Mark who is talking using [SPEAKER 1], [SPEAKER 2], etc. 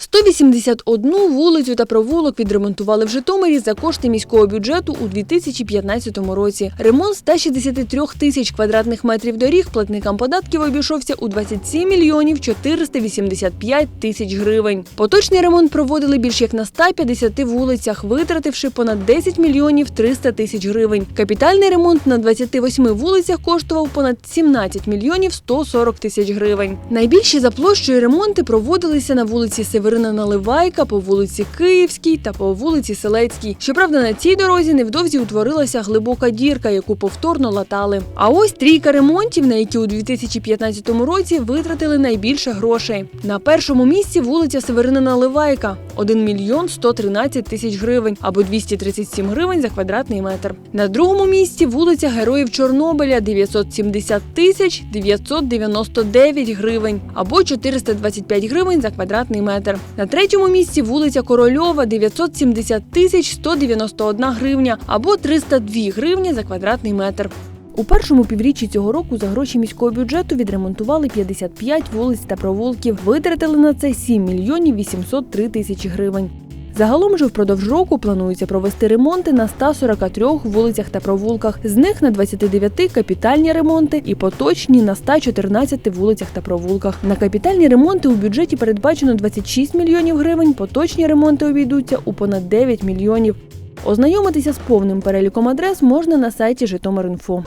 [SPEAKER 1] 181 вулицю та провулок відремонтували в Житомирі за кошти міського бюджету у 2015 році. Ремонт 163 тисяч квадратних метрів доріг платникам податків обійшовся у 27 мільйонів 485 тисяч гривень. Поточний ремонт проводили більш як на 150 вулицях, витративши понад 10 мільйонів 300 тисяч гривень. Капітальний ремонт на 28 вулицях коштував понад 17 мільйонів 140 тисяч гривень. Найбільші за площею ремонти проводилися на вулиці Северина Наливайка, по вулиці Київській та по вулиці Селецькій. Щоправда, на цій дорозі невдовзі утворилася глибока дірка, яку повторно латали. А ось трійка ремонтів, на які у 2015 році витратили найбільше грошей. На першому місці вулиця Северина Наливайка 1 мільйон 113 тисяч гривень або 237 гривень за квадратний метр. На другому місці вулиця Героїв Чорнобиля 970 тисяч 999 гривень або 425 гривень за квадратний метр. На третьому місці вулиця Корольова 970 тисяч 191 гривня або 302 гривні за квадратний метр. У першому півріччі цього року за гроші міського бюджету відремонтували 55 вулиць та провулків. Витратили на це 7 мільйонів 803 тисячі гривень. Загалом же впродовж року планується провести ремонти на 143 вулицях та провулках. З них на 29 капітальні ремонти і поточні на 114 вулицях та провулках. На капітальні ремонти у бюджеті передбачено 26 мільйонів гривень. Поточні ремонти обійдуться у понад 9 мільйонів. Ознайомитися з повним переліком адрес можна на сайті Житомир.Інфо.